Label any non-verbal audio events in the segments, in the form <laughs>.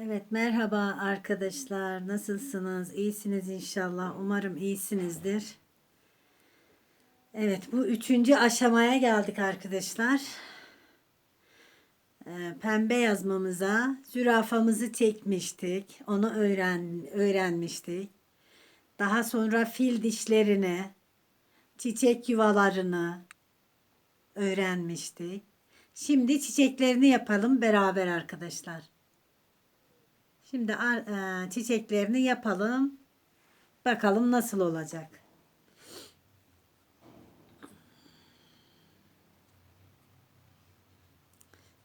Evet merhaba arkadaşlar. Nasılsınız? İyisiniz inşallah. Umarım iyisinizdir. Evet bu üçüncü aşamaya geldik arkadaşlar. Ee, pembe yazmamıza zürafamızı çekmiştik. Onu öğren öğrenmiştik. Daha sonra fil dişlerini çiçek yuvalarını öğrenmiştik. Şimdi çiçeklerini yapalım beraber arkadaşlar Şimdi e, çiçeklerini yapalım. Bakalım nasıl olacak.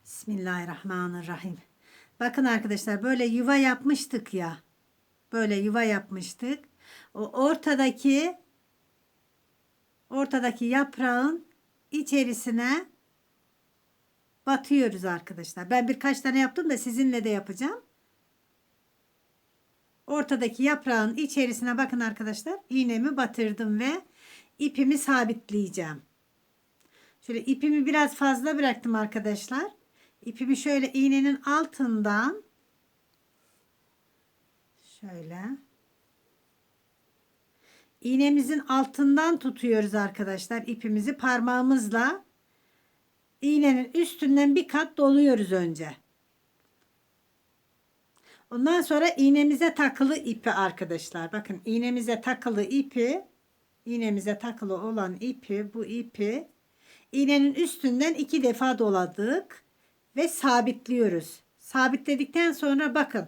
Bismillahirrahmanirrahim. Bakın arkadaşlar böyle yuva yapmıştık ya. Böyle yuva yapmıştık. O ortadaki ortadaki yaprağın içerisine batıyoruz arkadaşlar. Ben birkaç tane yaptım da sizinle de yapacağım. Ortadaki yaprağın içerisine bakın arkadaşlar. iğnemi batırdım ve ipimi sabitleyeceğim. Şöyle ipimi biraz fazla bıraktım arkadaşlar. İpimi şöyle iğnenin altından şöyle iğnemizin altından tutuyoruz arkadaşlar ipimizi parmağımızla iğnenin üstünden bir kat doluyoruz önce. Ondan sonra iğnemize takılı ipi arkadaşlar. Bakın iğnemize takılı ipi, iğnemize takılı olan ipi, bu ipi iğnenin üstünden iki defa doladık ve sabitliyoruz. Sabitledikten sonra bakın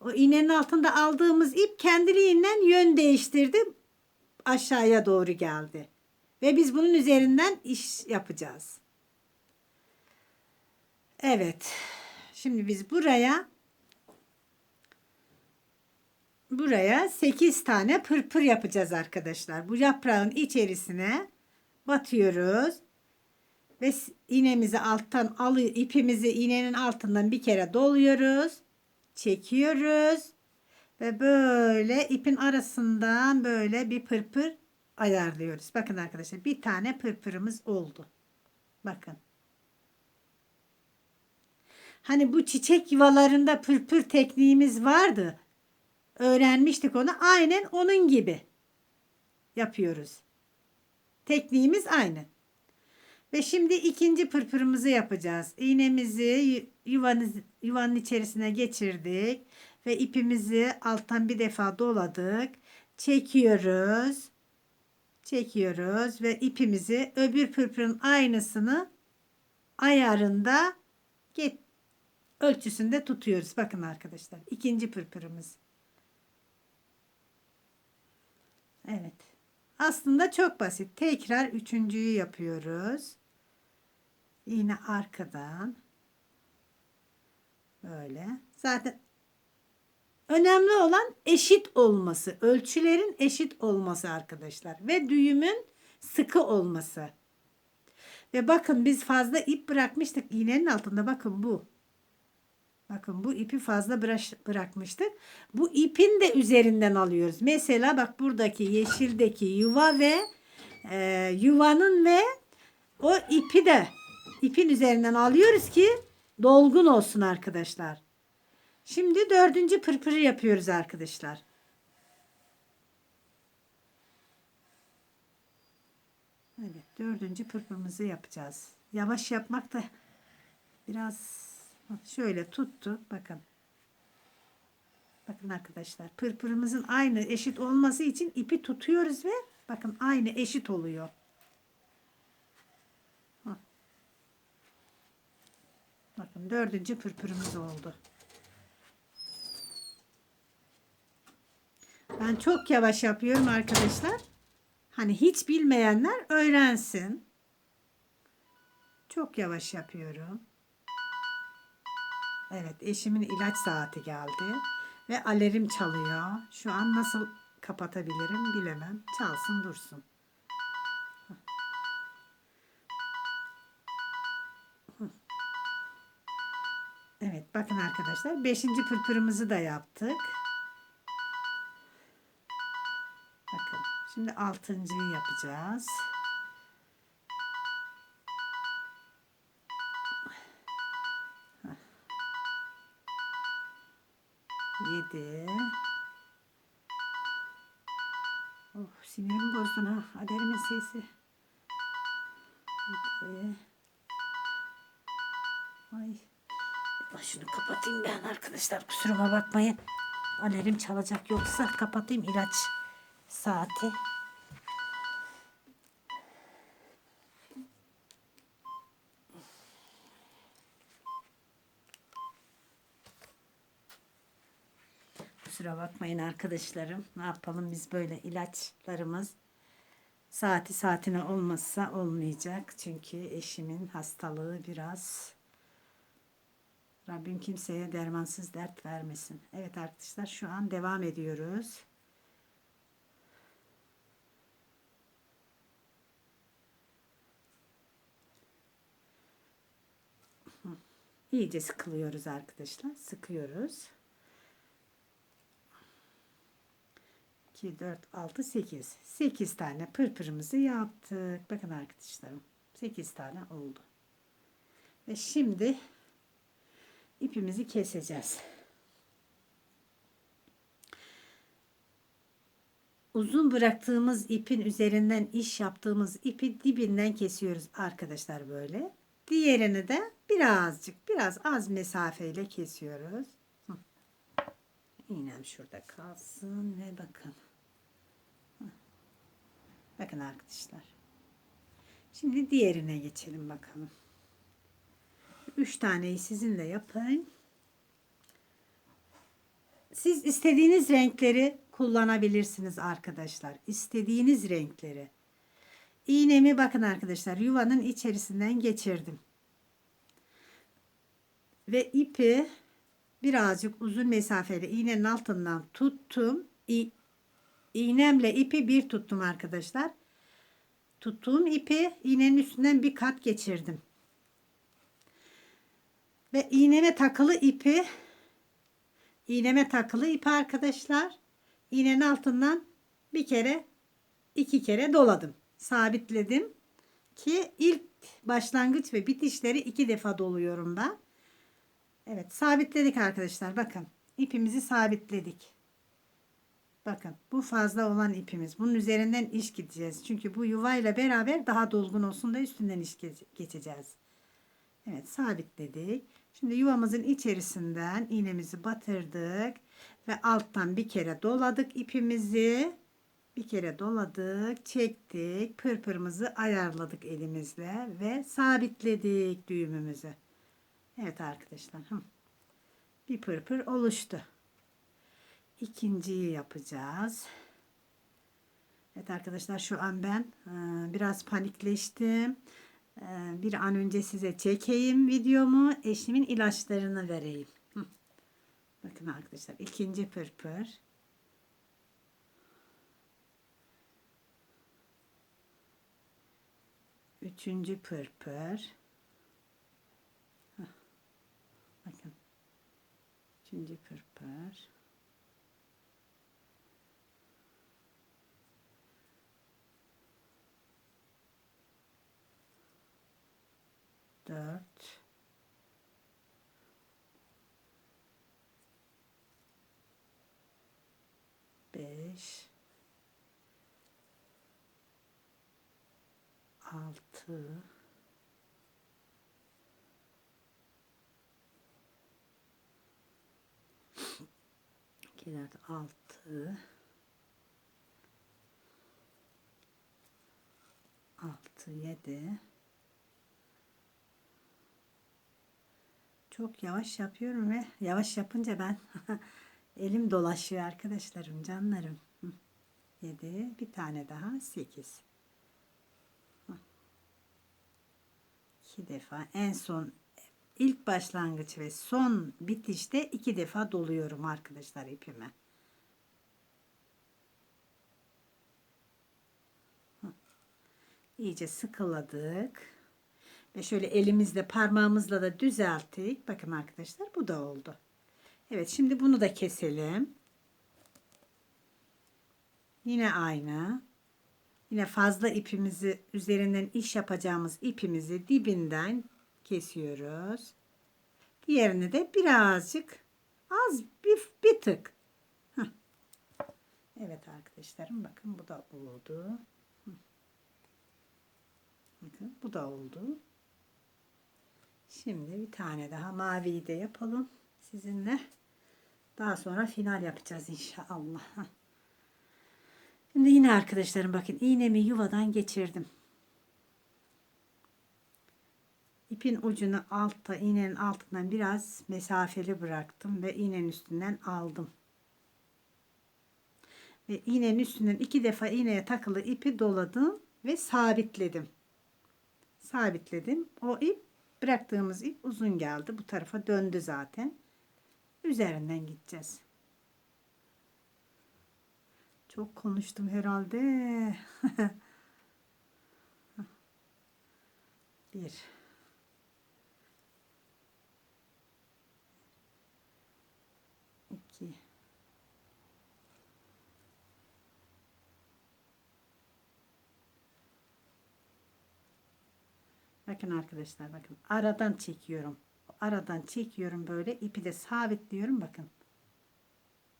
o iğnenin altında aldığımız ip kendiliğinden yön değiştirdi. Aşağıya doğru geldi. Ve biz bunun üzerinden iş yapacağız. Evet. Şimdi biz buraya buraya 8 tane pırpır yapacağız arkadaşlar. Bu yaprağın içerisine batıyoruz. Ve iğnemizi alttan alıyor, ipimizi iğnenin altından bir kere doluyoruz. Çekiyoruz. Ve böyle ipin arasından böyle bir pırpır ayarlıyoruz. Bakın arkadaşlar bir tane pırpırımız oldu. Bakın. Hani bu çiçek yuvalarında pırpır tekniğimiz vardı öğrenmiştik onu. Aynen onun gibi yapıyoruz. Tekniğimiz aynı. Ve şimdi ikinci pırpırımızı yapacağız. İğnemizi yuvanız, yuvanın içerisine geçirdik. Ve ipimizi alttan bir defa doladık. Çekiyoruz. Çekiyoruz ve ipimizi öbür pırpırın aynısını ayarında ölçüsünde tutuyoruz. Bakın arkadaşlar. ikinci pırpırımız. Evet. Aslında çok basit. Tekrar üçüncüyü yapıyoruz. Yine arkadan. Böyle. Zaten önemli olan eşit olması. Ölçülerin eşit olması arkadaşlar. Ve düğümün sıkı olması. Ve bakın biz fazla ip bırakmıştık iğnenin altında. Bakın bu. Bakın bu ipi fazla bırakmıştık. Bu ipin de üzerinden alıyoruz. Mesela bak buradaki yeşildeki yuva ve e, yuvanın ve o ipi de ipin üzerinden alıyoruz ki dolgun olsun arkadaşlar. Şimdi dördüncü pırpırı yapıyoruz arkadaşlar. Evet dördüncü pırpırımızı yapacağız. Yavaş yapmak da biraz Şöyle tuttu. Bakın. Bakın arkadaşlar. Pırpırımızın aynı eşit olması için ipi tutuyoruz ve bakın aynı eşit oluyor. Bakın dördüncü pırpırımız oldu. Ben çok yavaş yapıyorum arkadaşlar. Hani hiç bilmeyenler öğrensin. Çok yavaş yapıyorum. Evet eşimin ilaç saati geldi. Ve alarm çalıyor. Şu an nasıl kapatabilirim bilemem. Çalsın dursun. Evet bakın arkadaşlar. Beşinci pırpırımızı da yaptık. Bakın şimdi altıncıyı yapacağız. Aderimin sesi. Ay. Ben şunu kapatayım ben arkadaşlar. Kusuruma bakmayın. Alarm çalacak yoksa kapatayım ilaç saati. Kusura bakmayın arkadaşlarım. Ne yapalım biz böyle ilaçlarımız saati saatine olmazsa olmayacak. Çünkü eşimin hastalığı biraz Rabbim kimseye dermansız dert vermesin. Evet arkadaşlar şu an devam ediyoruz. İyice sıkılıyoruz arkadaşlar. Sıkıyoruz. 2, 4, 6, 8. 8 tane pırpırımızı yaptık. Bakın arkadaşlarım. 8 tane oldu. Ve şimdi ipimizi keseceğiz. Uzun bıraktığımız ipin üzerinden iş yaptığımız ipi dibinden kesiyoruz arkadaşlar böyle. Diğerini de birazcık biraz az mesafeyle kesiyoruz. Hı. İğnem şurada kalsın ve bakın. Bakın arkadaşlar. Şimdi diğerine geçelim bakalım. Üç taneyi sizinle yapın. Siz istediğiniz renkleri kullanabilirsiniz arkadaşlar. İstediğiniz renkleri. İğnemi bakın arkadaşlar yuvanın içerisinden geçirdim. Ve ipi birazcık uzun mesafeli iğnenin altından tuttum. İğnemle ipi bir tuttum arkadaşlar. Tuttuğum ipi iğnenin üstünden bir kat geçirdim. Ve iğneme takılı ipi iğneme takılı ipi arkadaşlar iğnenin altından bir kere iki kere doladım. Sabitledim ki ilk başlangıç ve bitişleri iki defa doluyorum ben. Evet sabitledik arkadaşlar. Bakın ipimizi sabitledik. Bakın bu fazla olan ipimiz. Bunun üzerinden iş gideceğiz. Çünkü bu yuvayla beraber daha dolgun olsun da üstünden iş geçeceğiz. Evet sabitledik. Şimdi yuvamızın içerisinden iğnemizi batırdık ve alttan bir kere doladık ipimizi. Bir kere doladık, çektik, pırpırımızı ayarladık elimizle ve sabitledik düğümümüzü. Evet arkadaşlar. Bir pırpır oluştu. İkinciyi yapacağız. Evet arkadaşlar şu an ben biraz panikleştim. Bir an önce size çekeyim videomu. Eşimin ilaçlarını vereyim. Bakın arkadaşlar ikinci pırpır. Üçüncü pırpır. Bakın. Üçüncü pırpır. Beş. Altı. 2, 4, 6 6, 7 Çok yavaş yapıyorum ve yavaş yapınca ben <laughs> elim dolaşıyor arkadaşlarım, canlarım. 7, bir tane daha 8. 2 defa en son ilk başlangıç ve son bitişte iki defa doluyorum arkadaşlar ipime. İyice sıkıladık. Ve şöyle elimizle parmağımızla da düzelttik. Bakın arkadaşlar bu da oldu. Evet şimdi bunu da keselim. Yine aynı. Yine fazla ipimizi üzerinden iş yapacağımız ipimizi dibinden kesiyoruz. Diğerini de birazcık Az bir, bir tık. Heh. Evet arkadaşlarım bakın bu da oldu. Bakın bu da oldu. Şimdi bir tane daha maviyi de yapalım sizinle. Daha sonra final yapacağız inşallah. Şimdi yine arkadaşlarım bakın iğnemi yuvadan geçirdim. İpin ucunu altta iğnenin altından biraz mesafeli bıraktım ve iğnenin üstünden aldım. Ve iğnenin üstünden iki defa iğneye takılı ipi doladım ve sabitledim. Sabitledim. O ip bıraktığımız ip uzun geldi. Bu tarafa döndü zaten. Üzerinden gideceğiz. Çok konuştum herhalde. <laughs> Bir. İki. Bakın arkadaşlar bakın aradan çekiyorum. Aradan çekiyorum böyle ipi de sabitliyorum bakın.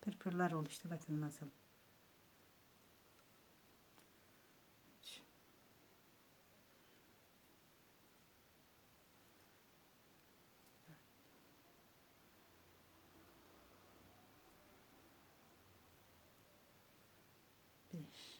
Pırpırlar oluştu bakın nasıl. Beş.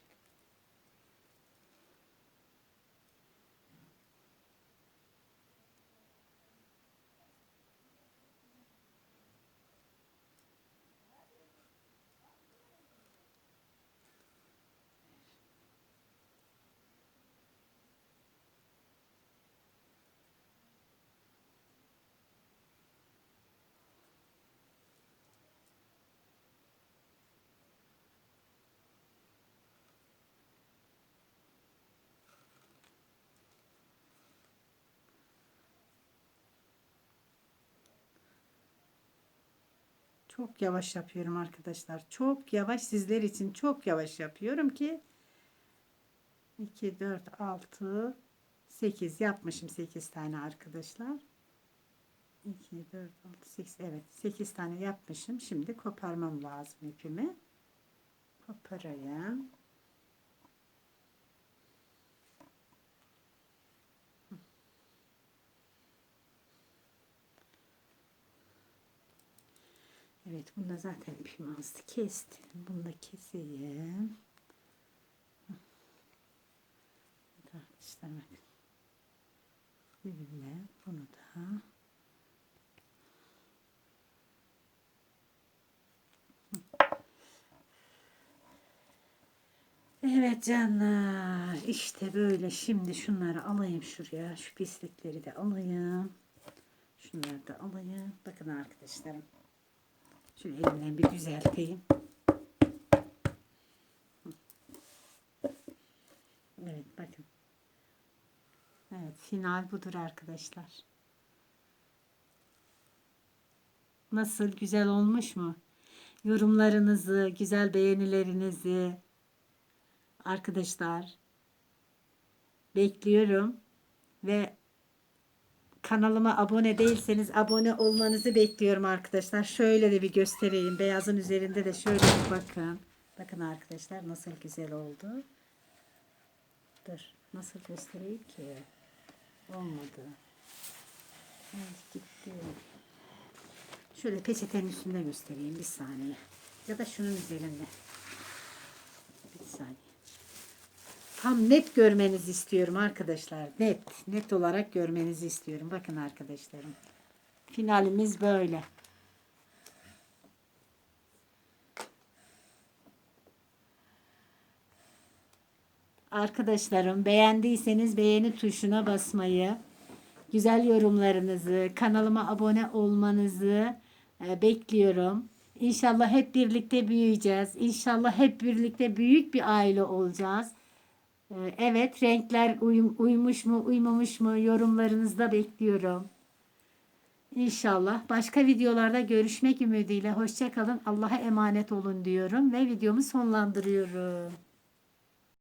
Çok yavaş yapıyorum arkadaşlar. Çok yavaş sizler için çok yavaş yapıyorum ki 2 4 6 8 yapmışım 8 tane arkadaşlar. 2 4 6 8 evet 8 tane yapmışım. Şimdi koparmam lazım ipimi. Koparayım. Evet bunda zaten ipim azdı. Kestim. Bunu da keseyim. Arkadaşlar bakın. Böyle bunu da Evet canlar işte böyle şimdi şunları alayım şuraya şu pislikleri de alayım şunları da alayım bakın arkadaşlarım Şöyle elimden bir düzelteyim. Evet bakın. Evet final budur arkadaşlar. Nasıl güzel olmuş mu? Yorumlarınızı, güzel beğenilerinizi arkadaşlar bekliyorum ve Kanalıma abone değilseniz abone olmanızı bekliyorum arkadaşlar. Şöyle de bir göstereyim. Beyazın üzerinde de şöyle bir bakın. Bakın arkadaşlar nasıl güzel oldu. Dur. Nasıl göstereyim ki? Olmadı. Evet gitti. Şöyle peçetenin üstünde göstereyim bir saniye. Ya da şunun üzerinde. Bir saniye tam net görmenizi istiyorum arkadaşlar. Net, net olarak görmenizi istiyorum. Bakın arkadaşlarım. Finalimiz böyle. Arkadaşlarım beğendiyseniz beğeni tuşuna basmayı, güzel yorumlarınızı, kanalıma abone olmanızı e, bekliyorum. İnşallah hep birlikte büyüyeceğiz. İnşallah hep birlikte büyük bir aile olacağız. Ee, evet renkler uyum, uymuş mu uymamış mı yorumlarınızda bekliyorum. İnşallah başka videolarda görüşmek ümidiyle hoşçakalın. Allah'a emanet olun diyorum ve videomu sonlandırıyorum.